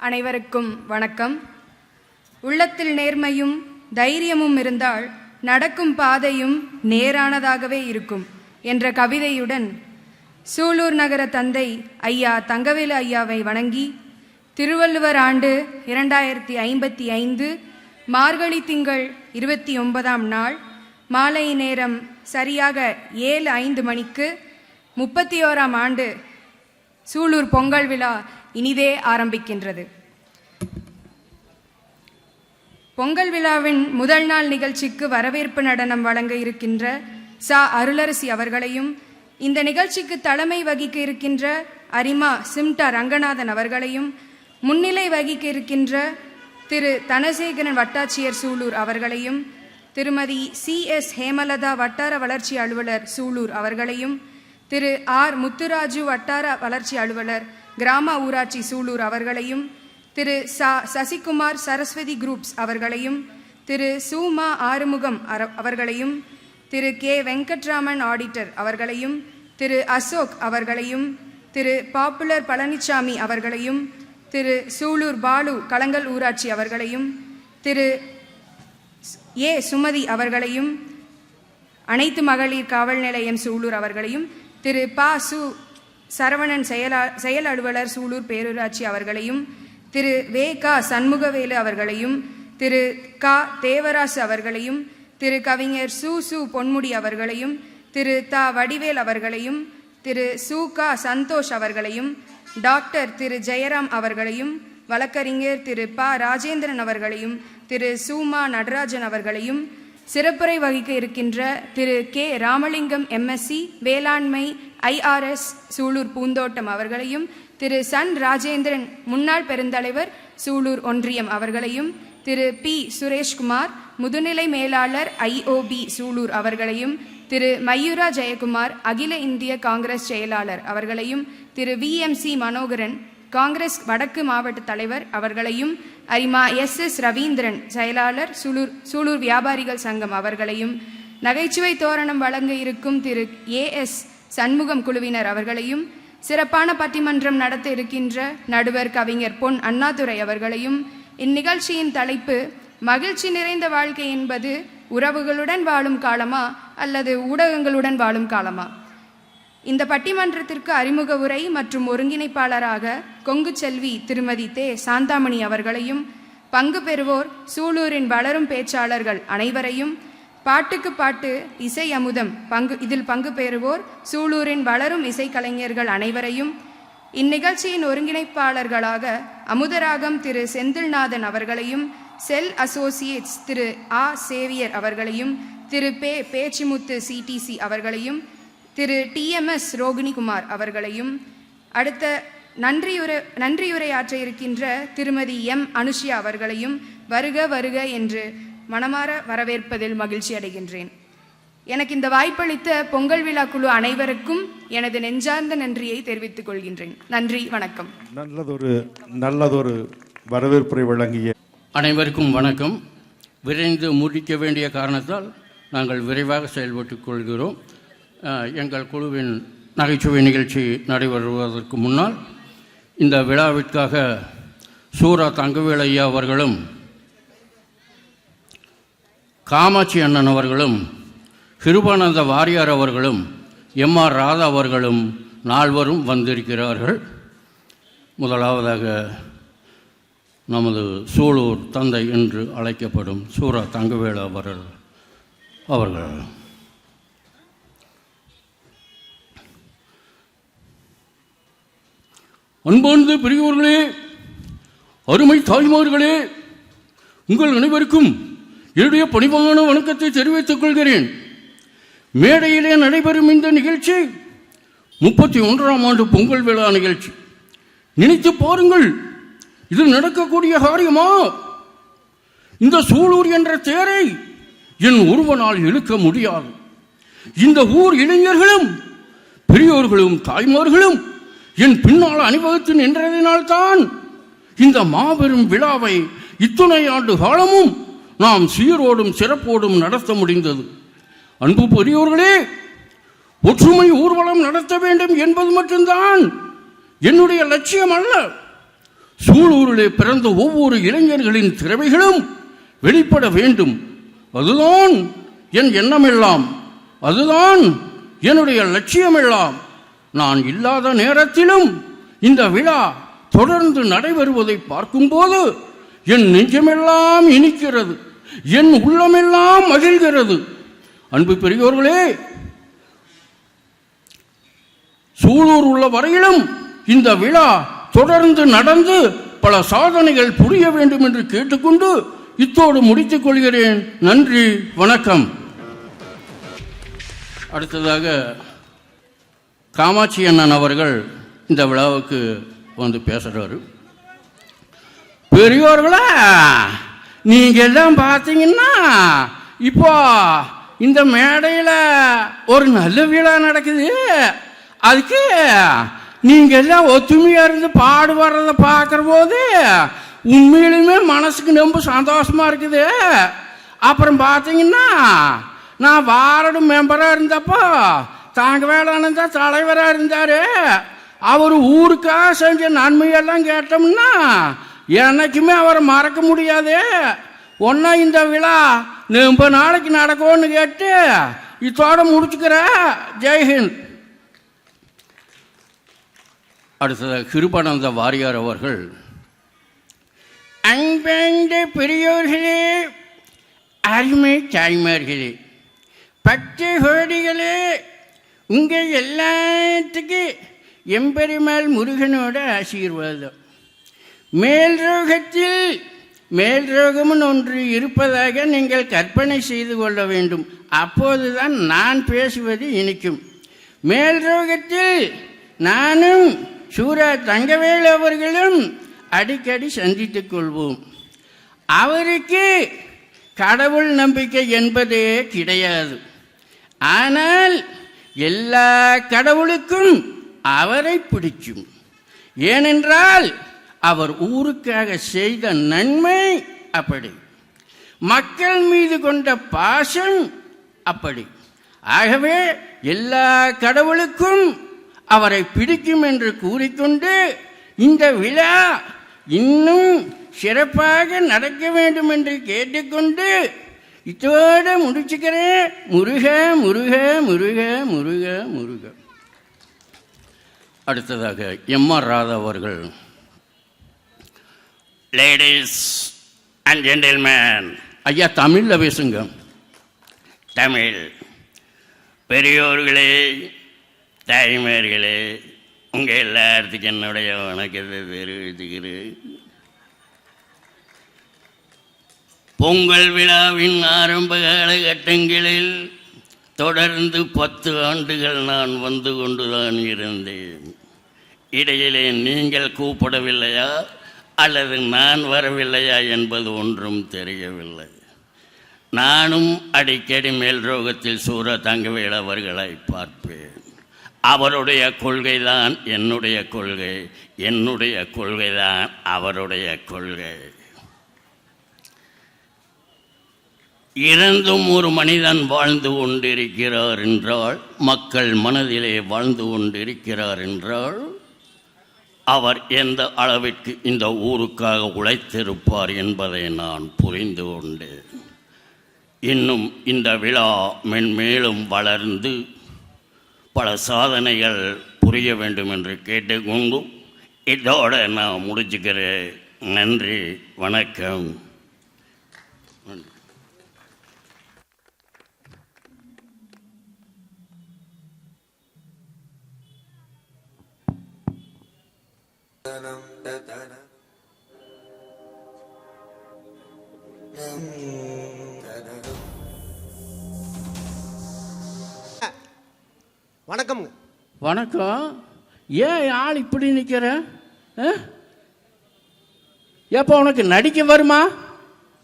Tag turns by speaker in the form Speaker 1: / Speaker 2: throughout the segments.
Speaker 1: அனைவருக்கும் வணக்கம். உள்ளத்தில் நேர்மையும் தைரியமும் இருந்தால் நடக்கும் பாதையும் நேரானதாகவே இருக்கும் என்ற கவிதையுடன் சூலூர் நகர தந்தை ஐயா தங்கவேலு ஐயாவை வணங்கி திருவள்ளுவர் ஆண்டு இரண்டாயிரத்தி ஐம்பத்தி ஐந்து மார்கழி திங்கள் இருபத்தி ஒன்பதாம் நாள் மாலை நேரம் சரியாக ஏழு ஐந்து மணிக்கு முப்பத்தி ஓராம் ஆண்டு சூலூர் பொங்கல் விழா இனிதே ஆரம்பிக்கின்றது. பொங்கல் விழாவின் முதல் நாள் நிகழ்ச்சிக்கு வரவேற்பு நடனம் வழங்க இருக்கின்ற சா அருளரசி அவர்களையும் இந்த நிகழ்ச்சிக்கு தலைமை வகிக்க இருக்கின்ற அரிமா சிம்டா ரங்கநாதன் அவர்களையும் முன்னிலை வகிக்க இருக்கின்ற திரு தனசேகரன் வட்டாட்சியர் சூலூர் அவர்களையும் திருமதி சி எஸ் ஹேமலதா வட்டார வளர்ச்சி அலுவலர் சூலூர் அவர்களையும் திரு ஆர் முத்துராஜு வட்டார வளர்ச்சி அலுவலர் கிராம ஊராட்சி சூலூர் அவர்களையும் திரு சா சசிகுமார் சரஸ்வதி குரூப்ஸ் அவர்களையும் திரு சூமா ஆறுமுகம் அர- அவர்களையும் திரு கே வெங்கட்ராமன் ஆடிட்டர் அவர்களையும் திரு அசோக் அவர்களையும் திரு பாப்புலர் பழனிசாமி அவர்களையும் திரு சூலூர் பாலு களங்கல் ஊராட்சி அவர்களையும் திரு ஏ சுமதி அவர்களையும் அனைத்து மகளிர் காவல் நிலையம் சூலூர் அவர்களையும் திரு ப சு சரவணன் செயலா செயல் அலுவலர் சூலூர் பேரூராட்சி அவர்களையும் திரு வே க சண்முகவேலு அவர்களையும் திரு க தேவராசு அவர்களையும் திரு கவிஞர் சு சு பொன்முடி அவர்களையும் திரு த வடிவேல் அவர்களையும் திரு சு க சந்தோஷ் அவர்களையும் டாக்டர் திரு ஜெயராம் அவர்களையும் வழக்கறிஞர் திரு ப ராஜேந்திரன் அவர்களையும் திரு சூமா நடராஜன் அவர்களையும் சிறப்புரை வகிக்க இருக்கின்ற திரு கே ராமலிங்கம் எம்எஸ்சி வேளாண்மை ஐஆர்எஸ் சூலூர் பூந்தோட்டம் அவர்களையும் திரு சன் ராஜேந்திரன் முன்னாள் பெருந்தலைவர் சூலூர் ஒன்றியம் அவர்களையும் திரு பி சுரேஷ்குமார் முதுநிலை மேலாளர் ஐஓபி சூலூர் அவர்களையும் திரு மயூரா ஜெயக்குமார் அகில இந்திய காங்கிரஸ் செயலாளர் அவர்களையும் திரு V M C Manoharan Congress வடக்கு மாவட்ட தலைவர் அவர்களையும் அரிமா எஸ் எஸ் ரவீந்திரன் செயலாளர் சூலூர் சூலூர் வியாபாரிகள் சங்கம் அவர்களையும் நகைச்சுவை தோரணம் வழங்க இருக்கும் திரு ஏ எஸ் சண்முகம் குழுவினர் அவர்களையும் சிறப்பான பட்டிமன்றம் நடத்த இருக்கின்ற நடுவர் கவிஞர் பொன் அண்ணாதுரை அவர்களையும் இந்நிகழ்ச்சியின் தலைப்பு மகிழ்ச்சி நிறைந்த வாழ்க்கை என்பது உறவுகளுடன் வாழும் காலமா அல்லது ஊடகங்களுடன் வாழும் காலமா? இந்த பட்டிமன்றத்திற்கு அறிமுக உரை மற்றும் ஒருங்கிணைப்பாளராக கொங்கு செல்வி திருமதி தே. சாந்தாமணி அவர்களையும் பங்கு பெறுவோர் சூலூரின் வளரும் பேச்சாளர்கள் அனைவரையும் பாட்டுக்கு பாட்டு இசை அமுதம். பங்கு இதில் பங்கு பெறுவோர் சூலூரின் வளரும் இசைக்கலைஞர்கள் அனைவரையும். இந்நிகழ்ச்சியின் ஒருங்கிணைப்பாளர்களாக அமுதராகம் திரு செந்தில்நாதன் அவர்களையும் செல் அசோசியேட்ஸ் திரு ஆ சேவியர் அவர்களையும் திரு பே பேச்சிமுத்து சிடிசி அவர்களையும் திரு டிஎம்எஸ் ரோகிணிகுமார் அவர்களையும். அடுத்த நன்றியுரை நன்றியுரையாற்ற இருக்கின்ற திருமதி எம் அனுஷியா அவர்களையும் வருக வருக என்று மனமார வரவேற்பதில் மகிழ்ச்சி அடைகின்றேன். எனக்கு இந்த வாய்ப்பளித்த பொங்கல் விழா குழு அனைவருக்கும் எனது நெஞ்சார்ந்த நன்றியை தெரிவித்துக் கொள்கின்றேன். நன்றி வணக்கம்.
Speaker 2: நல்லதொரு நல்லதொரு வரவேற்புரை வழங்கிய
Speaker 3: அனைவருக்கும் வணக்கம். விரைந்து முடிக்க வேண்டிய காரணத்தால் நாங்கள் விரைவாக செயல்பட்டுக் கொள்கிறோம். எங்கள் குழுவின் நகைச்சுவை நிகழ்ச்சி நடைபெறுவதற்கு முன்னால் இந்த விழாவிற்காக சூரா தங்கவேல் ஐயா அவர்களும் காமாட்சி அண்ணன் அவர்களும் கிருபானந்த வாரியார் அவர்களும் எம் ஆர் ராதா அவர்களும் நால்வரும் வந்திருக்கிறார்கள். முதலாவதாக நமது சூலூர் தந்தை என்று அழைக்கப்படும் சூரா தங்கவேலு அவர்கள் அவர்கள். அன்பார்ந்த பெரியோர்களே அருமை தாய்மார்களே உங்கள் அனைவருக்கும் என்னுடைய பணிவான வணக்கத்தை தெரிவித்துக் கொள்கிறேன். மேடையிலே நடைபெறும் இந்த நிகழ்ச்சி முப்பத்தி ஒன்றாம் ஆண்டு பொங்கல் விழா நிகழ்ச்சி. நினைத்து பாருங்கள் இது நடக்கக்கூடிய காரியமா? இந்த சூலூர் என்ற தேரை என் ஒருவனால் இழுக்க முடியாது. இந்த ஊர் இளைஞர்களும் பெரியோர்களும் தாய்மார்களும் என் பின்னால் அணிவகுத்து நின்றதினால்தான் இந்த மாபெரும் விழாவை இத்துணை ஆண்டு காலமும் நாம் சீரோடும் சிறப்போடும் நடத்த முடிந்தது. அன்பு பெரியோர்களே ஒற்றுமை ஊர்வலம் நடத்த வேண்டும் என்பது மட்டும்தான் என்னுடைய லட்சியம் அல்ல. சூலூரிலே பிறந்த ஒவ்வொரு இளைஞர்களின் திறமைகளும் வெளிப்பட வேண்டும். அதுதான் என் எண்ணமெல்லாம். அதுதான் என்னுடைய லட்சியமெல்லாம். நான் இல்லாத நேரத்திலும் இந்த விழா தொடர்ந்து நடைபெறுவதை பார்க்கும்போது என் நெஞ்சமெல்லாம் இனிக்கிறது என் உள்ளமெல்லாம் மகிழ்கிறது. அன்பு பெரியோர்களே சூலூர் உள்ள வரையிலும் இந்த விழா தொடர்ந்து நடந்து பல சாதனைகள் புரிய வேண்டும் என்று கேட்டுக்கொண்டு இத்தோடு முடித்துக் கொள்கிறேன். நன்றி வணக்கம். அடுத்ததாக காமாட்சி அண்ணன் அவர்கள் இந்த விழாவுக்கு வந்து பேசுகிறாரு பெரியோர்களா நீங்கள் எல்லாம் பார்த்தீங்கன்னா இப்போ இந்த மேடையில் ஒரு நல்ல விழா நடக்குது. அதுக்கு நீங்கள் எல்லாம் ஒத்துமையாக இருந்து பாடு பார்க்குற போது உண்மையிலுமே மனசுக்கு ரொம்ப சந்தோஷமா இருக்குது. அப்புறம் பார்த்தீங்கன்னா நான் வார்டு மெம்பராக இருந்தப்போ தாங்க வேளாண் தான் தலைவராக இருந்தார். அவர் ஊருக்காக செஞ்ச நன்மையெல்லாம் கேட்டோம்னா என்னைக்குமே அவரை மறக்க முடியாது. ஒன்றா இந்த விழா ரொம்ப நாளைக்கு நடக்கும்னு கேட்டு இதோட முடிச்சுக்கிற. ஜெய்ஹிந்த் அடுத்தது கிருபானந்த வாரியார் அவர்கள். அன்பேந்த பெரியோர்களே அருமை தாய்மார்களே பத்து கோடிகளே உங்கள் எல்லாத்துக்கும் எம்பெருமாள் முருகனோட ஆசீர்வாதம். மேல் ரோகத்தில் ஒன்று இருப்பதாக நீங்கள் கற்பனை செய்து கொள்ள வேண்டும். அப்போதுதான் நான் பேசுவது இனிக்கும். மேல்ரோகத்தில் நானும் சூரா தங்கவேல் அவர்களும் அடிக்கடி சந்தித்துக் கொள்வோம். அவருக்கு கடவுள் நம்பிக்கை என்பதே கிடையாது. ஆனால் எல்லா கடவுளுக்கும் அவரை பிடிக்கும். ஏனென்றால் அவர் ஊருக்காக செய்த நன்மை அப்படி. மக்கள் மீது கொண்ட பாசம் அப்படி. ஆகவே எல்லா கடவுளுக்கும் அவரை பிடிக்கும் என்று கூறிக்கொண்டு இந்த விழா இன்னும் சிறப்பாக நடக்க வேண்டும் என்று கேட்டுக்கொண்டு இதோட முடிச்சுக்கிறேன். முருக முருக முருக முருக முருக. அடுத்ததாக எம் ஆர் ராதா அவர்கள். லேடிஸ் அண்ட் ஜென்டில்மேன் ஐயா தமிழில் பேசுங்க. தமிழ் பெரியோர்களே தாய்மார்களே உங்கள் எல்லாத்துக்கும் என்னுடைய வணக்கத்தை தெரிவித்துக்கிறேன். பொங்கல் விழாவின் ஆரம்ப காலகட்டங்களில் தொடர்ந்து பத்து ஆண்டுகள் நான் வந்து கொண்டுதான் இருந்தேன். இடையிலே நீங்கள் கூப்பிடவில்லையா? அல்லது நான் வரவில்லையா என்பது ஒன்றும் தெரியவில்லை. நானும் அடிக்கடி மேல் ரோகத்தில் சூர தங்கவேல் அவர்களை பார்ப்பேன். அவருடைய கொள்கைதான் என்னுடைய கொள்கை என்னுடைய கொள்கைதான் அவருடைய கொள்கை. இறந்தும் ஒரு மனிதன் வாழ்ந்து கொண்டிருக்கிறார் என்றால் மக்கள் மனதிலே வாழ்ந்து கொண்டிருக்கிறார் என்றால் அவர் எந்த அளவிற்கு இந்த ஊருக்காக உழைத்திருப்பார் என்பதை நான் புரிந்து கொண்டேன் இன்னும் இந்த விழா மென்மேலும் வளர்ந்து பல சாதனைகள் புரிய வேண்டும் என்று கேட்டுக்கொண்டு இதோட நான் முடிச்சுக்கிறேன். நன்றி வணக்கம்.
Speaker 4: வணக்கம்.
Speaker 3: வணக்கம். ஏன் ஆள் இப்படி நிற்கிற ஏப்பா உனக்கு நடிக்க வருமா?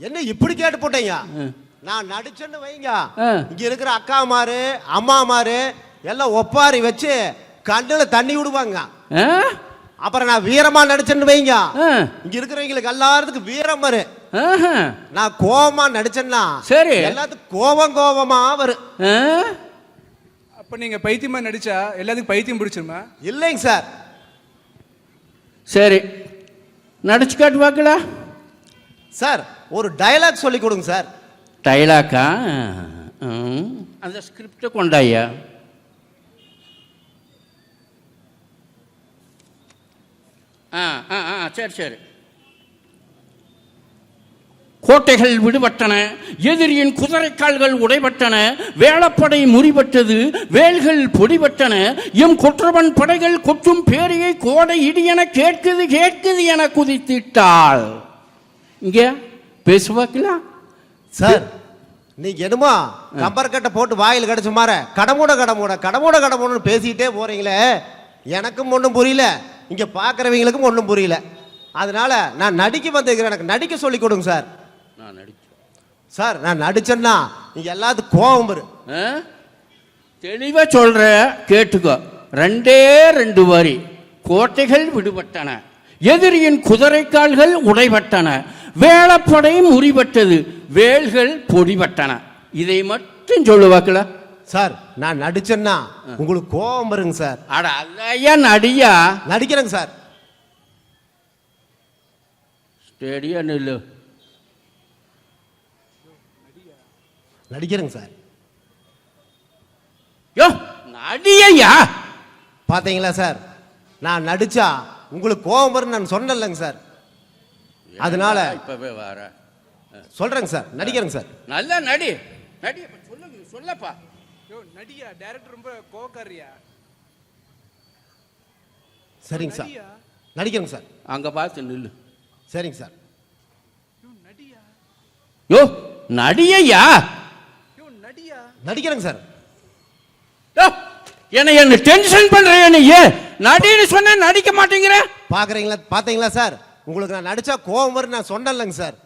Speaker 4: என்ன இப்படி கேட்டு போட்டீங்க. நான் நடிச்சேன்னு வைங்க. இங்க இருக்கிற அக்காமாரு அம்மாமாரு எல்லாம் ஒப்பாரி வச்சு கண்ணுல தண்ணி விடுவாங்க? அப்புறம் நான் வீரமா நடிச்சேன்னு வைங்க. இங்க இருக்கிறவங்களுக்கு எல்லாத்துக்கும் வீரம் வரும்.
Speaker 3: ஆஹா.
Speaker 4: நான் கோவமா நடிச்சேன்னா
Speaker 3: சரி.
Speaker 4: எல்லாத்துக்கும் கோவம் கோவமா வரும்?
Speaker 5: அப்ப நீங்க பைத்தியமா நடிச்சா எல்லாத்துக்கும் பைத்தியம் பிடிச்சிருமா?
Speaker 4: இல்லைங்க சார்.
Speaker 3: சரி. நடிச்சு காட்டு பார்க்கலா
Speaker 4: சார் ஒரு டயலாக் சொல்லி கொடுங்க சார்.
Speaker 3: டைலாக்கா ம். அந்த ஸ்கிரிப்டை கொண்டாயா? ஆ ஆ ஆ சரி சரி. கோட்டைகள் விடுபட்டன எதிரியின் குதிரைக்கால்கள் உடைபட்டன வேளப்படை முறிபட்டது வேல்கள் பொடிபட்டன எம் கொற்றவன் படைகள் கொற்றும் பேரையை கோடை இடியென கேட்குது கேட்குது என குதித்திட்டாள். இங்க பேசுவாக்கலாம்
Speaker 4: சார் நீங்க என்னமோ கம்பர் கட்டை போட்டு வாயில் கிடைச்ச மாற கடமுட கடமுட கடமுட கடமுடன்னு பேசிக்கிட்டே போறீங்களே. எனக்கும் ஒன்றும் புரியல. இங்க பார்க்குறவங்களுக்கும் ஒன்றும் புரியல. அதனால நான் நடிக்க வந்திருக்கிறேன். எனக்கு நடிக்க சொல்லி கொடுங்க சார்.
Speaker 3: நான் நடிச்சேன்
Speaker 4: சார் நான் நடிச்சேன்னா நீங்க எல்லாத்துக்கும் கோபம் வரும்.
Speaker 3: ஆ? தெளிவா சொல்ற கேட்டுக்கோ. ரெண்டே ரெண்டு வரி. கோட்டைகள் விடுபட்டன. எதிரியின் குதிரைக்கால்கள் உடைபட்டன. வேளப்படை முறிபட்டது. வேல்கள் பொடிபட்டன. இதை மட்டும் சொல்லுவாக்கல
Speaker 4: சார் நான் நடிச்சேன்னா உங்களுக்கு கோபம் வருங்க சார்.
Speaker 3: அட அதையா நடியா?
Speaker 4: நடிக்கிறேங்க சார்.
Speaker 3: ஸ்டேடியா நில்லு.
Speaker 4: நடிக்கிறேங்க சார்.
Speaker 3: யோ நடியா
Speaker 4: பாத்தீங்களா சார்? நான் நடிச்சா உங்களுக்கு கோபம் வரும்னு நான் சொன்னேன்லங்க சார். அதனால
Speaker 3: இப்பவே வர?
Speaker 4: சொல்றேங்க சார் நடிக்கிறேங்க சார்.
Speaker 3: நல்லா நடி. நடி சொல்லுங்க சொல்லப்பா.
Speaker 5: யோ நடியா டைரக்டர் ரொம்ப கோவக்காரியா?
Speaker 4: சரிங்க சார். நடிக்கிறேங்க சார்.
Speaker 3: அங்க பார்த்து நில்லு.
Speaker 4: சரிங்க சார்.
Speaker 5: யோ நடியா
Speaker 3: யோ நடியா
Speaker 5: யோ நடியா
Speaker 4: நடிக்கிறேங்க சார்.
Speaker 3: யோ, என்னை என்ன டென்ஷன் பண்றிய நீ? நடின்னு சொன்ன நடிக்க மாட்டேங்கிற?
Speaker 4: பாக்குறீங்களா பாத்தீங்களா சார்? உங்களுக்கு நான் நடிச்சா கோபம் வரும் நான் சொன்னேன்லங்க சார்.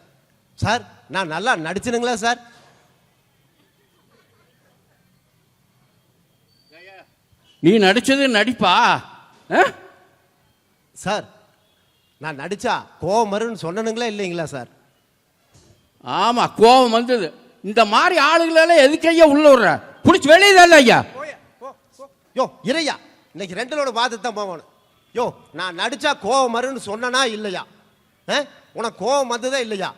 Speaker 4: சார் நான் நல்லா நடிச்சனுங்களா சார்?
Speaker 3: நீ நடிச்சது நடிப்பா?
Speaker 4: சார் நான் நடிச்சா கோபம் வரும்னு சொன்னனுங்களா இல்லைங்களா சார்?
Speaker 3: ஆமா கோபம் வந்தது. இந்த மாதிரி ஆளுகளெல்லாம் எதுக்கையா உள்ள விடுற புடிச்சு வெளியே தான் ஐயா.
Speaker 4: யோ இறையா. இன்னைக்கு ரெண்டுலோட பார்த்து தான் போகணும். யோ நான் நடிச்சா கோபம் வரும்னு சொன்னனா இல்லையா? ஆ? உனக்கு கோபம் வந்ததா இல்லையா?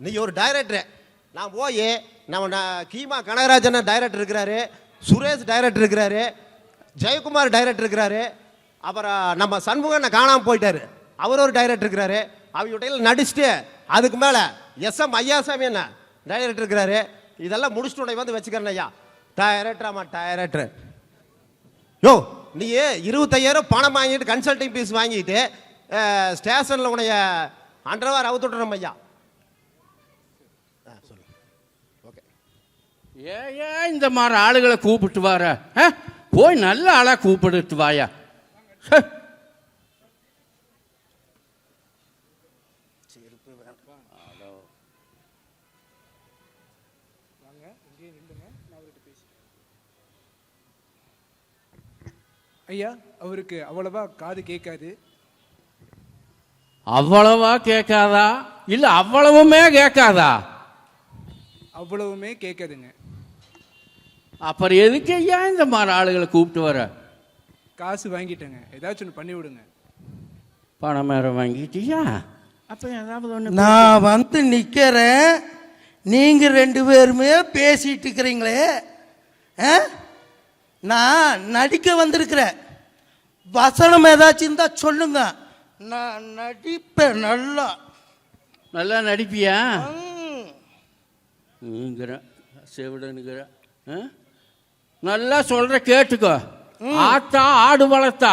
Speaker 4: நீ ஒரு டைரக்டர் நான் போய் நம்ம கீமா கனகராஜன் டைரக்டர் இருக்கிறாரு. சுரேஷ் டைரக்டர் இருக்கிறாரு. ஜெயக்குமார் டைரக்டர் இருக்கிறாரு. அப்புறம் நம்ம சண்முகன் காணாமல் போயிட்டாரு. அவர் ஒரு டைரக்டர் இருக்கிறாரு. அவங்க நடிச்சுட்டு அதுக்கு மேலே எஸ் எம் ஐயாசாமி என்ன டைரக்டர் இருக்கிறாரு. இதெல்லாம் முடிச்சுட்டு உடனே வந்து வச்சுக்கிறேன் ஐயா. டைரக்டர் ஆமாம் டைரக்டர் யோ நீ இருபத்தையாயிரம் பணம் வாங்கிட்டு கன்சல்டிங் ஃபீஸ் வாங்கிட்டு ஸ்டேஷனில் உனைய அண்டர்வார் அவுத்துட்றோம் ஐயா. ஆ, சொல்லு. ஓகே
Speaker 3: ஏன் ஏன் இந்த மாதிரி ஆளுகளை கூப்பிட்டு வர? ஆ? போய் நல்ல ஆளா கூப்பிடுட்டு வாயா
Speaker 5: ஐயா அவருக்கு அவ்வளவா காது கேட்காது?
Speaker 3: அவ்வளவா கேட்காதா? இல்ல அவ்வளவுமே கேட்காதா?
Speaker 5: அவ்வளவுமே கேட்காதுங்க.
Speaker 3: அப்புறம் எதுக்கு ஐயா இந்த மாதிரி ஆளுகளை கூப்பிட்டு வர?
Speaker 5: காசு வாங்கிட்டேங்க. ஏதாச்சும் ஒன்று பண்ணி விடுங்க.
Speaker 3: பணம் வேற வாங்கிட்டியா? அப்ப ஏதாவது ஒண்ணு
Speaker 6: நான் வந்து நிற்கிறேன் நீங்கள் ரெண்டு பேருமே பேசிட்டு இருக்கிறீங்களே. ஆ? நான் நடிக்க வந்திருக்கிறேன். வசனம் ஏதாச்சும் இருந்தால் சொல்லுங்க. நான் நடிப்பேன் நல்லா.
Speaker 3: நல்லா நடிப்பியா? செவிடனுங்கிற ஆ? நல்லா சொல்ற கேட்டுக்கோ. ஆத்தா ஆடு வளர்த்தா.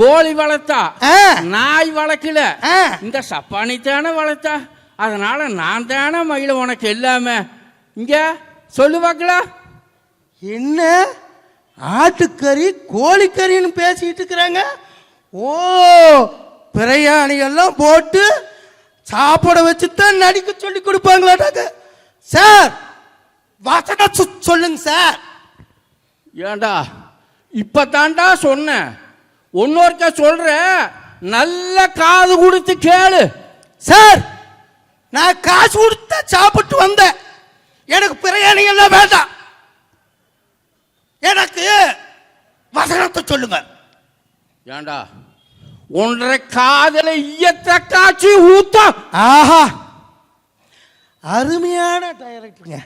Speaker 3: கோழி வளர்த்தா. நாய் வளர்க்கல. இந்த சப்பானி தானே வளர்த்தா? அதனால நான் தானே மயில உனக்கு எல்லாமே இங்க சொல்லு பார்க்கலாம்
Speaker 6: என்ன? ஆட்டுக்கறி கோழிக்கறின்னு பேசிட்டு இருக்கிறாங்க? ஓ பிரயாணிகள்லாம் போட்டு சாப்பாட வச்சு தான் நடிக்க சொல்லி கொடுப்பாங்களாட்டாங்க சார் வசனம் சொல்லுங்க சார்.
Speaker 3: ஏண்டா? இப்ப தாண்டா சொன்னேன் இன்னொருக்க சொல்ற நல்ல காது கொடுத்து கேளு.
Speaker 6: சார் நான் காசு கொடுத்தா சாப்பிட்டு வந்தேன். எனக்கு பிரயாணிகள்லாம் வேண்டாம். எனக்கு வசனத்தை சொல்லுங்க.
Speaker 3: ஏண்டா? ஒன்றரை காதல ஈயத்தை காய்ச்சி ஊத்தம்
Speaker 6: ஆஹா. அருமையான டைரக்டருங்க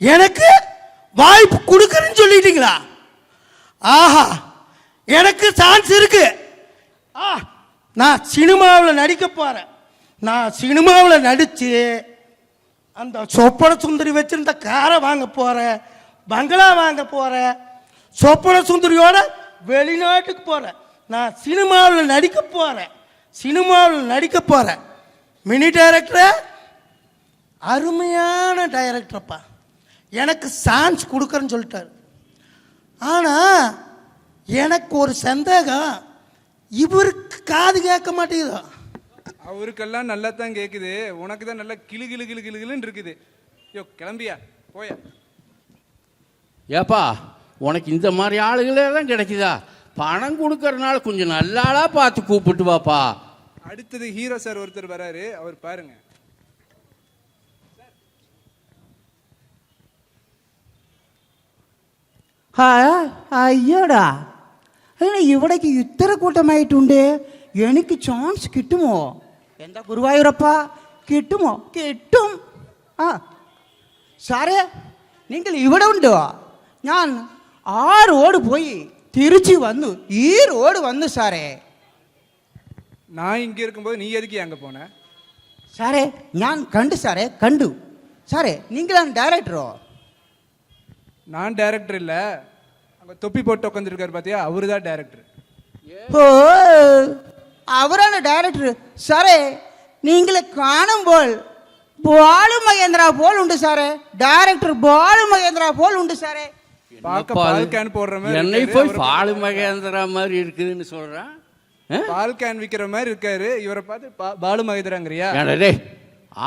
Speaker 6: எனக்கு வாய்ப்பு கொடுக்குறேன்னு சொல்லிட்டீங்களா? ஆஹா எனக்கு சான்ஸ் இருக்கு. ஆ நான் சினிமாவில் நடிக்க போகிறேன் நான் சினிமாவில் நடித்து அந்த சொப்பன சுந்தரி வச்சிருந்த காரை வாங்க போகிறேன் பங்களா வாங்க போகிறேன் சொப்பன சுந்தரியோட வெளிநாட்டுக்கு போகிறேன் நான் சினிமாவில் நடிக்க போகிறேன் சினிமாவில் நடிக்க போகிறேன் மினி டைரக்டர் அருமையான டைரக்டர்ப்பா. எனக்கு சான்ஸ் கொடுக்குறேன்னு சொல்லிட்டாரு. ஆனால் எனக்கு ஒரு சந்தேகம். இவருக்கு காது கேட்க மாட்டேங்குதோ?
Speaker 5: அவருக்கெல்லாம் நல்லா தான் கேட்குது உனக்கு தான் நல்லா கிளு கிளு கிளு கிளு கிளுன்னு இருக்குது. யோ கிளம்பியா? போயா.
Speaker 3: ஏப்பா உனக்கு இந்த மாதிரி ஆளுகளே தான் கிடைக்குதா? பணம் கொடுக்கறனால கொஞ்சம் நல்ல ஆளா பார்த்து கூப்பிட்டு வாப்பா.
Speaker 5: அடுத்தது ஹீரோ சார் ஒருத்தர் வராரு. அவர் பாருங்க.
Speaker 7: അയ്യോടാ അങ്ങനെ ഇവിടേക്ക് ഇത്ര കൂട്ടമായിട്ടുണ്ട് എനിക്ക് ചാൻസ് കിട്ടുമോ എന്താ ഗുരുവായൂരപ്പ കിട്ടുമോ കിട്ടും ആ സാറേ നിങ്ങൾ ഇവിടെ ഉണ്ടോ ഞാൻ ആ റോഡ് പോയി തിരിച്ചു വന്നു ഈ റോഡ് വന്നു സാറേ
Speaker 5: நான் இங்கே இருக்கும்போது நீ எதுக்கு அங்கே போன
Speaker 7: സാറേ ഞാൻ കണ്ടു സാറേ കണ്ടു സാറേ നിങ്ങളാണ് ഡയറക്ടറോ
Speaker 5: நான் டைரக்டர் இல்லை அங்கே தொப்பி போட்டு உட்காந்துருக்காரு பாத்தியா? அவரு தான் டேரக்டர்
Speaker 7: ஓ அவரான டைரக்டர் சாரே நீங்களே காணும்போல் பாலு மகேந்திரா போல் உண்டு சாரே. டைரக்டர் பாலு மகேந்திரா போல் உண்டு சாரே.
Speaker 5: பார்க்க பால் கேன் போடுற மாதிரி
Speaker 3: என்னை போய் பாலு மகேந்திரா மாதிரி இருக்குதுன்னு சொல்றான்?
Speaker 5: பால் கேன் விற்கிற மாதிரி இருக்காரு. இவரை பார்த்து பாலு மகேந்திராங்கிறியா?
Speaker 3: டேய்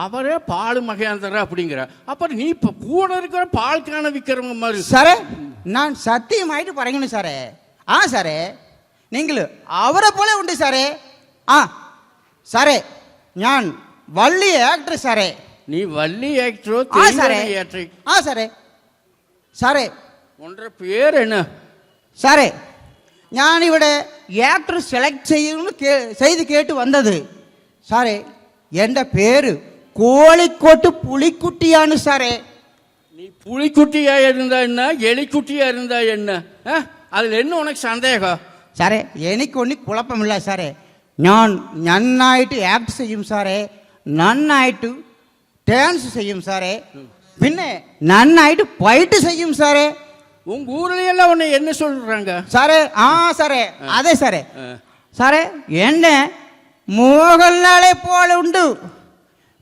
Speaker 3: அவரே பாலு மகேந்திரா அப்படிங்கிற. அப்புறம் நீ இப்ப கூட இருக்கிற பால் கேனை விற்கிறவங்க மாதிரி
Speaker 7: சாரே ഞാൻ സത്യമായിട്ട് പറയുന്നു സാറേ ആ സാറേ നിങ്ങൾ അവരെ പോലെ ഉണ്ട് സാറേ ആ സാറേ ഞാൻ വള്ളി ആക്ടർ സാറേ
Speaker 3: நீ வள்ளி ஆக்டரோ
Speaker 7: ആ സാറേ
Speaker 3: ஆக்டர்
Speaker 7: ആ സാറേ സാറേ
Speaker 3: ஒன்ற பேர் என்ன
Speaker 7: സാറേ ഞാനിവിടെ ആക്ടർ സെലക്ട് ചെയ്യുമെന്ന് കേ- ചെയ്ത് കേട്ട് വന്നത് സാറേ എൻ്റെ പേര് കോഴിക്കോട്ട് പുളിക്കുട്ടിയാണ് സാറേ
Speaker 3: நீ புலிக்குட்டியா இருந்தா என்ன எலிக்குட்டியா இருந்தா என்ன ஆ? அதுல என்ன உனக்கு சந்தேகம்
Speaker 7: സാറേ എനിക്കൊന്നും കുഴപ്പമില്ല സാറേ ഞാൻ നന്നായിട്ട് ആക്ട് ചെയ്യും സാറേ നന്നായിട്ട് ഡാൻസ് ചെയ്യും സാറേ പിന്നെ നന്നായിട്ട് ഫൈറ്റ് ചെയ്യും സാറേ
Speaker 3: உங்க ஊர்ல எல்லாம் உன்னை என்ன சொல்றாங்க
Speaker 7: സാറേ ആ സാറേ അതെ സാറേ സാറേ എന്നെ മോഹൻലാലെ പോലെ ഉണ്ട്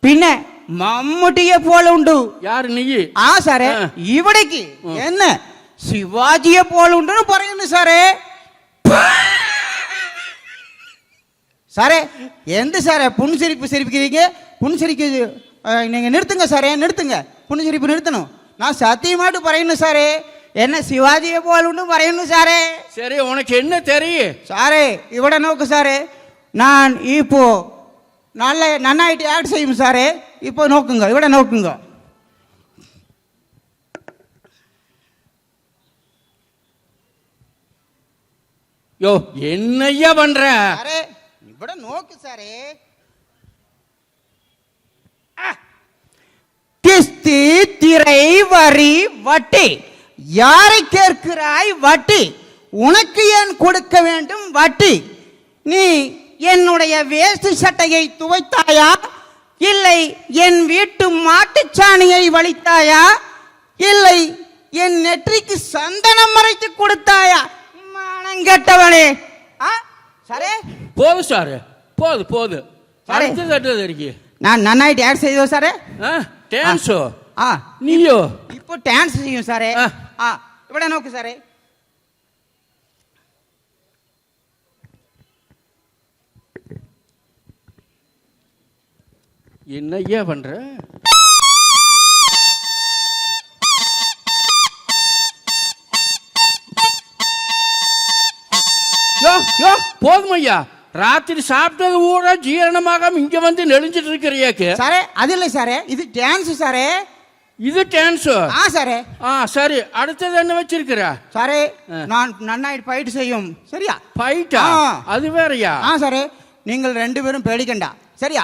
Speaker 7: പിന്നെ மம்முட்டியை போல
Speaker 3: உண்டு యారు
Speaker 7: నెయ్యి ஆ
Speaker 3: సరే
Speaker 7: ఇవిడికి என்ன శివాజీయే పోల ఉండను పరగను సరే சாரே எந்த சாரே புன்சிரிப்பு சிரிக்கிறீங்க புன்சிரிக்க நீங்கள் நிறுத்துங்க சாரே நிறுத்துங்க புன்சிரிப்பு நிறுத்தணும் நான் சத்தியமாட்டு பறையணும் சாரே என்ன சிவாஜியை உண்டு பறையணும் சாரே
Speaker 3: சரி உனக்கு என்ன தெரியும்
Speaker 7: சாரே இவட நோக்கு சாரே நான் இப்போ நல்ல நன்னாயிட்டு ஆட் செய்யும் சாரே. இப்போ நோக்குங்க இவிட நோக்குங்க.
Speaker 3: யோ என்னையா பண்ற?
Speaker 7: அரே இவிட நோக்கு சாரே. கிஸ்தி திரை வரி வட்டி. யாரை கேட்கிறாய் வட்டி? உனக்கு ஏன் கொடுக்க வேண்டும் வட்டி? நீ என்னுடைய வேஷ்டி சட்டையை துவைத்தாயா? இல்லை என் வீட்டு மாட்டுச்சாணியை வலித்தாயா? இல்லை என் நெற்றிக்கு சந்தனம் மறைத்து கொடுத்தாயா? மனங்கெட்டவனே சரே.
Speaker 3: போது சார் போது போது.
Speaker 7: நான் நன்னாய் டான்ஸ் செய்தோ சாரே?
Speaker 3: டான்ஸோ
Speaker 7: ஆ.
Speaker 3: நீயோ?
Speaker 7: இப்போ டான்ஸ் செய்யும் சாரே.
Speaker 3: ஆ.
Speaker 7: இவட நோக்கு சாரே. என்ன
Speaker 3: ஐயா பண்ற? யோ யோ போதும் ஐயா. ராத்திரி சாப்பிட்டது ஊரா ஜீரணமாக இங்க வந்து நெளிஞ்சிட்டு இருக்கிறியாக்கு
Speaker 7: சாரே அது இல்லை சாரே இது டான்ஸ் சாரே.
Speaker 3: இது டான்ஸு
Speaker 7: ஆ சாரே.
Speaker 3: ஆ சரி அடுத்தது என்ன வச்சிருக்கிற?
Speaker 7: சாரே நான் நன்னாயிட்டு ஃபைட் செய்யும். சரியா?
Speaker 3: ஃபைட்டா
Speaker 7: ஆ.
Speaker 3: அது வேறயா?
Speaker 7: ஆ சாரே நீங்கள் ரெண்டு பேரும் பேடிக்கண்டா. சரியா?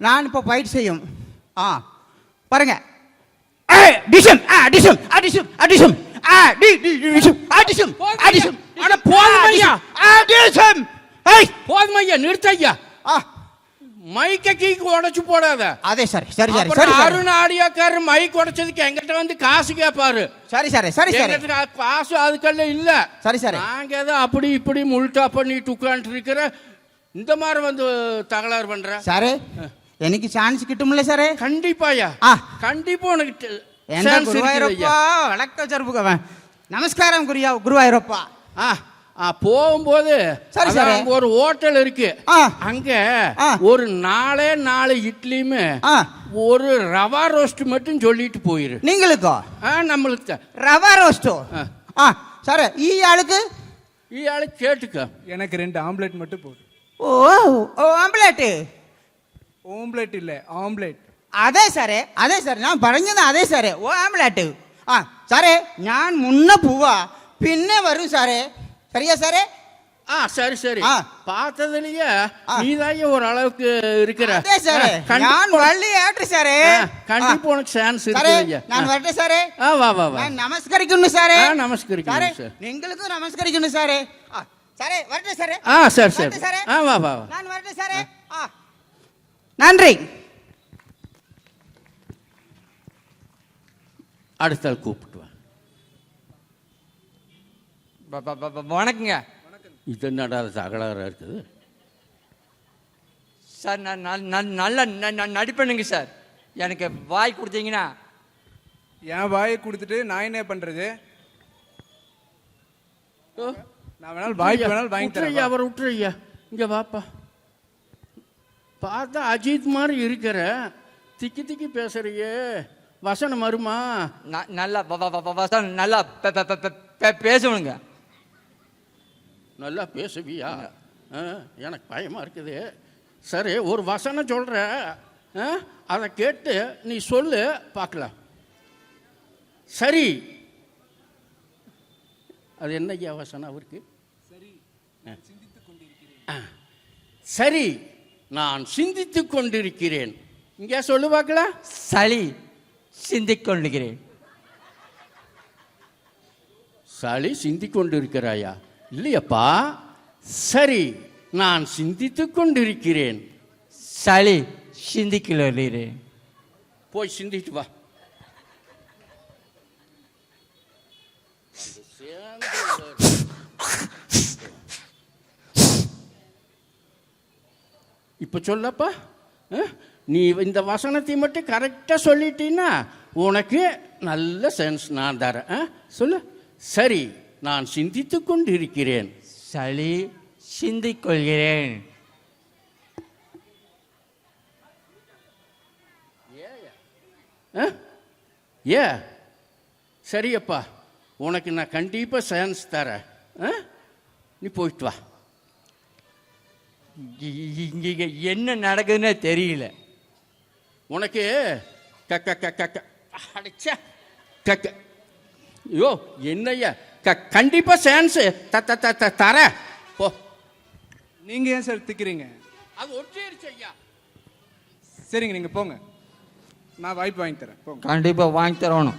Speaker 7: நான் இப்போ ஃபைட் செய்யும். ஆ பாருங்க. ஏ டிஷம் ஆ டிஷம் ஆ டிஷம் ஆ டி டி டிஷம் ஆ டிஷம் ஆ டிஷம்
Speaker 3: அட போதும் ஐயா.
Speaker 7: ஆ டிஷம் ஏய்.
Speaker 3: போதும் ஐயா நிறுத்த ஐயா.
Speaker 7: ஆ.
Speaker 3: மைக்க கீக்கு உடைச்சு போடாத.
Speaker 7: அதே சரி சரி சரி சரி
Speaker 3: அருண் மைக் உடைச்சதுக்கு எங்கிட்ட வந்து காசு கேட்பாரு
Speaker 7: சரி சரி சரி சரி.
Speaker 3: காசு அதுக்கெல்லாம் இல்ல.
Speaker 7: சரி சரி.
Speaker 3: நாங்க ஏதோ அப்படி இப்படி முல்டா பண்ணிட்டு உட்காந்துட்டு இருக்கிற இந்த மாதிரி வந்து தகராறு பண்ற?
Speaker 7: சாரே. எனக்கு சான்ஸ் கிட்டும்ல சாரே
Speaker 3: கண்டிப்பாயா
Speaker 7: ஆ.
Speaker 3: கண்டிப்பா உனக்கு ட-
Speaker 7: எந்த
Speaker 3: chance இருக்குது
Speaker 7: குருவாயூரப்பா
Speaker 3: ஐயா.
Speaker 7: வணக்கம் சருப்புக நமஸ்காரம் குருயா குருவாயூரப்பா
Speaker 3: ஆ ஆ, போகும்போது
Speaker 7: சரி,
Speaker 3: அதான்
Speaker 7: சரி.
Speaker 3: அங்க ஒரு ஹோட்டல் இருக்கு
Speaker 7: ஆ.
Speaker 3: அங்க
Speaker 7: ஆ.
Speaker 3: ஒரு நாலே நாலு இட்லியுமே
Speaker 7: ஆ.
Speaker 3: ஒரு ரவா ரோஸ்ட் மட்டும் சொல்லிட்டு போயிரு
Speaker 7: நீங்களுக்கோ
Speaker 3: ஆ நம்மளுக்கு தான்.
Speaker 7: ரவா ரோஸ்டோ
Speaker 3: ஆ.
Speaker 7: ஆ சார் ஈ ஆளுக்கு
Speaker 3: ഈ ആള് കേട്ടുക്ക
Speaker 5: எனக்கு ரெண்டு ஆம்லெட் மட்டும் போதும்
Speaker 7: ஓ ஓ ஆம்பளேட்டு
Speaker 5: ஓம்லெட் இல்லை ஆம்லெட்
Speaker 7: അതെ സാറേ അതെ സാറേ ഞാൻ പറഞ്ഞത് അതെ സാറേ ഓ ആംബ്ലാട്ട് ആ സാറേ ഞാൻ മുന്നേ പോവാ പിന്നെ വരും സാറേ சரியா சாரே
Speaker 3: ஆ சரி சரி
Speaker 7: ஆ.
Speaker 3: பார்த்ததுலயே
Speaker 7: ஆ.
Speaker 3: நீதாங்க ஒரு அளவுக்கு இருக்கிற
Speaker 7: அதே சாரே
Speaker 3: ஆ, கண்டிப்பா-
Speaker 7: நான் வள்ளி ஆட்டு சாரே
Speaker 3: ஆ, கண்டிப்பா உனக்கு சான்ஸ்
Speaker 7: சாரே
Speaker 3: இருக்கு ஐயா
Speaker 7: நான் வரட்டே சாரே
Speaker 3: ஆ வா வா வா
Speaker 7: நான் நமஸ்கரிக்கணும் சாரே
Speaker 3: ஆ, நமஸ்கரிக்கணும்
Speaker 7: சாரே
Speaker 3: சார்.
Speaker 7: நீங்களுக்கும் நமஸ்கரிக்கணும் சாரே ஆ, சாரே வரட்டே சாரே
Speaker 3: ஆ சரி சரி
Speaker 7: வரட்டே சாரே
Speaker 3: ஆ வா வா வா
Speaker 7: நான் வரட்டே சாரே ஆ நன்றி.
Speaker 3: அடுத்த ஆள் கூப்பிட்டு வா
Speaker 8: ப- ப- ப- ப- வணக்கங்க.
Speaker 3: இது என்னடா தகராறா இருக்குது?
Speaker 8: சார் நான் நல்- நல்- நல்ல ந- ந- நடிப்பேனுங்க சார். எனக்கு வாய் கொடுத்தீங்கன்னா.
Speaker 5: என் வாயை கொடுத்துட்டு நான் என்ன பண்றது?
Speaker 3: ஓ,
Speaker 5: நான் வேணாலும் வாய்ப்பு வேணாலும் வாங்கி தரேன்
Speaker 3: அவரை விட்டுருய்யா இங்க வாப்பா. பார்த்தா அஜித் மாதிரி இருக்கிற திக்கி திக்கி பேசுறியே. வசனம் வருமா?
Speaker 8: நல்லா வ- வ- வ- வசனம் நல்லா பேசணுங்க
Speaker 3: நல்லா பேசுவியா? ஆ, எனக்கு பயமா இருக்குது. சரி ஒரு வசனம் சொல்ற. ஆ, அதை கேட்டு நீ சொல்லு பார்க்கலாம். சரி. அது என்ன ஐயா வசனம் அவருக்கு? ஆ. சரி. நான் சிந்தித்துக் கொண்டிருக்கிறேன். இங்கே சொல்லு பார்க்கலாம்
Speaker 8: சளி சிந்திக் கொள்ளுகிறேன்.
Speaker 3: சளி சிந்திக் கொண்டிருக்கிறாயா? இல்லையப்பா. சரி நான் சிந்தித்துக் கொண்டிருக்கிறேன்.
Speaker 8: சளி சிந்திக் கொள்ளுகிறேன்.
Speaker 3: போய் சிந்திட்டு வா. இப்போ சொல்லப்பா நீ இந்த வசனத்தை மட்டும் கரெக்டாக சொல்லிட்டீன்னா உனக்கு நல்ல சென்ஸ் நான் தரேன். சொல்லு. சரி நான் சிந்தித்துக் கொண்டிருக்கிறேன்.
Speaker 8: சளி சிந்திக் கொள்கிறேன்.
Speaker 3: அஹ்? ஏ? சரியப்பா உனக்கு நான் கண்டிப்பாக சான்ஸ் தரேன்? நீ போயிட்டு வா.
Speaker 8: இங்க என்ன நடக்குதுன்னே தெரியல.
Speaker 3: உனக்கு க க க க க அடிச்சா. க க. ஐயோ என்னய்யா? க கண்டிப்பாக சான்ஸு த த த த தர. போ.
Speaker 5: நீங்க ஏன் சார் திக்கிறீங்க?
Speaker 3: அது ஒற்றிருச்சு ஐயா.
Speaker 5: சரிங்க நீங்க போங்க. நான் வாய்ப்பு வாங்கி தரேன். போங்க.
Speaker 8: கண்டிப்பா வாங்கி தரணும்.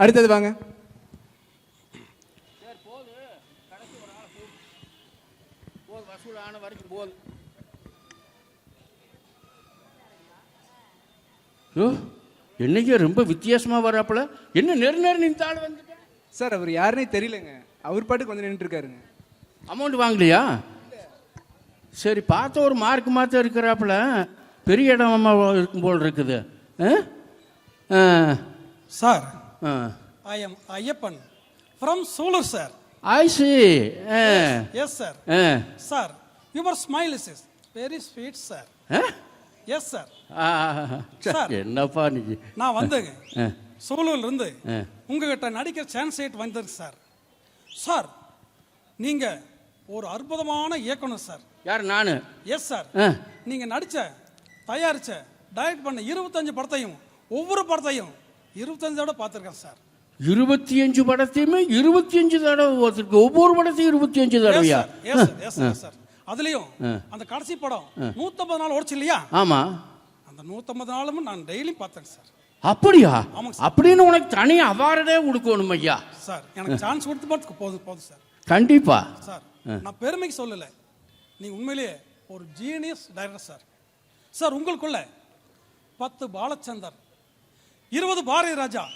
Speaker 5: அடுத்தது வாங்க.
Speaker 3: போது வசூல் ஆன வரைக்கும் போது ஓ என்னையா ரொம்ப வித்தியாசமா வராப்புல? என்ன நெரு நெரு நின்ற ஆள் வந்துட்டேன்
Speaker 5: சார் அவர் யாருன்னே தெரியலங்க. அவர் பாட்டுக்கு வந்து நின்றுட்டு இருக்காருங்க
Speaker 3: அமௌண்ட் வாங்கலையா? சரி பார்த்த ஒரு மார்க் மாத்த இருக்கிறாப்புல. பெரிய இடமா இருக்கும் போல் இருக்குது. ஆ?
Speaker 9: Solar, sir.
Speaker 3: I see. Ah,
Speaker 9: Yes, sir.
Speaker 3: Ah.
Speaker 9: Sir, your smile is very sweet, sir.
Speaker 3: Ah?
Speaker 9: Yes, sir.
Speaker 3: Ah,
Speaker 9: Sir.
Speaker 3: என்னப்பா நீ
Speaker 9: நான் வந்தேங்க. சோலூர்ல இருந்து. உங்ககிட்ட நடிக்கிற சான்ஸ் ஏட் வந்தேன் சார் சார் நீங்க ஒரு அற்புதமான இயக்குனர் சார்
Speaker 3: யார் நான்
Speaker 9: எஸ் சார் நீங்க நடிச்ச தயாரிச்ச டைரக்ட் பண்ண இருபத்தஞ்சு படத்தையும் ஒவ்வொரு படத்தையும் இருபத்தஞ்சு தடவை பார்த்துருக்கேன் சார்.
Speaker 3: இருபத்தி அஞ்சு படத்தையுமே இருபத்தி அஞ்சு தடவை பார்த்துருக்கு ஒவ்வொரு படத்தையும் இருபத்தி அஞ்சு தடவையா?
Speaker 9: சார் அதுலயும் அந்த கடைசி படம் நூத்தம்பது நாள் ஓடிச்சு இல்லையா?
Speaker 3: ஆமா.
Speaker 9: அந்த நூத்தம்பது நாளும் நான் டெய்லி பார்த்தேன் சார்
Speaker 3: அப்படியா? அப்படின்னு உனக்கு தனி அவார்டே கொடுக்கணும் ஐயா.
Speaker 9: சார் எனக்கு சான்ஸ் கொடுத்து பார்த்து போதும் போதும் சார்
Speaker 3: கண்டிப்பா.
Speaker 9: சார் நான் பெருமைக்கு சொல்லலை. நீ உண்மையிலேயே ஒரு ஜீனியஸ் டைரக்டர் சார் சார் உங்களுக்குள்ள பத்து பாலச்சந்தர் இருபது பாரதி ராஜா.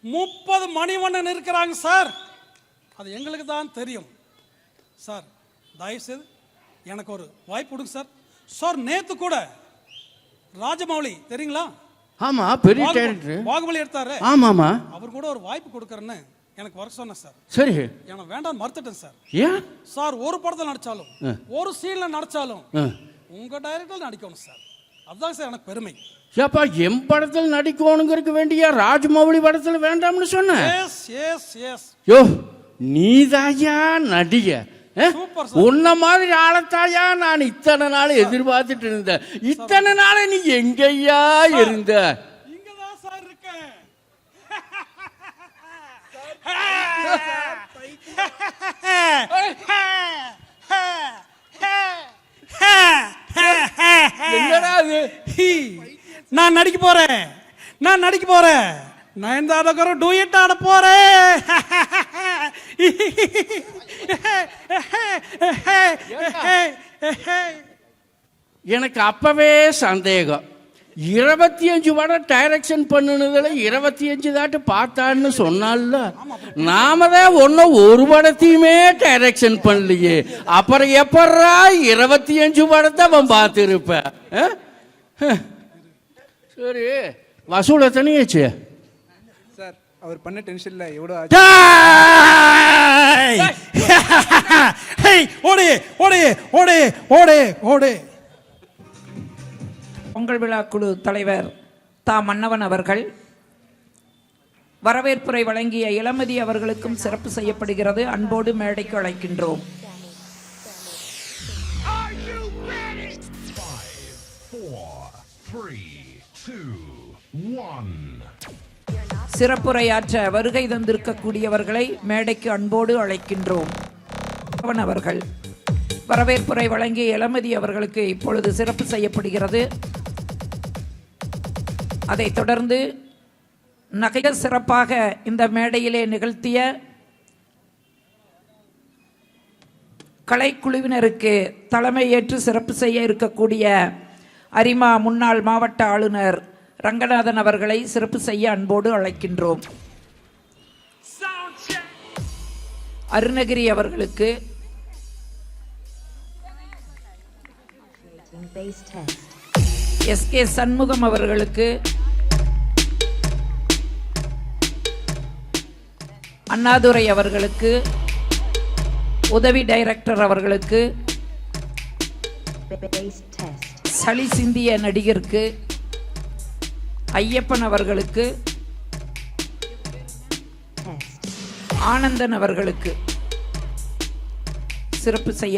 Speaker 9: முப்பது மணிவண்ணன் இருக்கிறாங்க சார். அது எங்களுக்கு தான் தெரியும். சார் தயவுசெய்து எனக்கு ஒரு வாய்ப்பு கொடுங்க சார். சார் நேத்து கூட ராஜமௌலி தெரியுங்களா?
Speaker 3: ஆமா பெரிய
Speaker 9: பாகுபலி- எடுத்தாரு.
Speaker 3: ஆமாமா.
Speaker 9: அவர் கூட ஒரு வாய்ப்பு கொடுக்கறேன்னு எனக்கு வர சொன்னேன் சார்.
Speaker 3: சரி.
Speaker 9: எனக்கு வேண்டாம் மறுத்துட்டேன் சார்.
Speaker 3: ஏன்?
Speaker 9: சார் ஒரு படத்தில் நடிச்சாலும் ஒரு சீன்ல நடிச்சாலும். உங்க டைரக்டர் நடிக்கணும் சார். அதுதான் சார் எனக்கு பெருமை.
Speaker 3: ஏப்பா எம் படத்தில் நடிக்கணுங்கிறதுக்கு வேண்டிய ராஜமௌழி படத்தில் வேண்டாம்னு சொன்ன?
Speaker 9: எஸ் எஸ் எஸ்
Speaker 3: யோ நீதாயா நடிக? உன்ன மாதிரி ஆளத்தாயா நான் இத்தனை நாள் எதிர்பார்த்துட்டு இருந்தேன். இத்தனை நாள் நீ எங்கய்யா இருந்த?
Speaker 9: இருக்கேன்.
Speaker 3: என்னடா அது
Speaker 9: ஹீ, நான் நடிக்க போறேன். நான் நடிக்க போறேன். நயன்தாரகர டூயட் ஆட போறேன்.
Speaker 3: எனக்கு அப்பவே சந்தேகம். இருபத்தி அஞ்சு படம் டைரக்ஷன் பண்ணுனதுல இருபத்தி அஞ்சு தாட்டு பார்த்தான்னு சொன்னால நாம தான் ஒன்றும் ஒரு படத்தையுமே டைரக்ஷன் பண்ணலையே. அப்புறம் எப்பட்றா இருபத்தி அஞ்சு படத்தை அவன் பார்த்துருப்ப? சரி வசூல் எத்தனையாச்சு
Speaker 5: சார் அவர் பண்ண டென்ஷன்ல எவ்வளோ
Speaker 9: ஓடு ஓடு ஓடு ஓடு ஓடு.
Speaker 10: பொங்கல் விழா குழு தலைவர் தா. மன்னவன் அவர்கள் வரவேற்புரை வழங்கிய இளமதி அவர்களுக்கும் சிறப்பு செய்யப்படுகிறது. அன்போடு மேடைக்கு அழைக்கின்றோம். சிறப்புரையாற்ற வருகை தந்திருக்கக்கூடியவர்களை மேடைக்கு அன்போடு அழைக்கின்றோம். அவர்கள் வரவேற்புரை வழங்கிய இளமதி அவர்களுக்கு இப்பொழுது சிறப்பு செய்யப்படுகிறது. அதைத் தொடர்ந்து நகைய சிறப்பாக இந்த மேடையிலே நிகழ்த்திய கலைக்குழுவினருக்கு தலைமை ஏற்று சிறப்பு செய்ய இருக்கக்கூடிய அரிமா முன்னாள் மாவட்ட ஆளுநர் ரங்கநாதன் அவர்களை சிறப்பு செய்ய அன்போடு அழைக்கின்றோம். அருணகிரி அவர்களுக்கு எஸ் கே சண்முகம் அவர்களுக்கு அண்ணாதுரை அவர்களுக்கு உதவி டைரக்டர் அவர்களுக்கு சளி சிந்திய நடிகருக்கு ஐயப்பன் அவர்களுக்கு ஆனந்தன் அவர்களுக்கு சிறப்பு செய்ய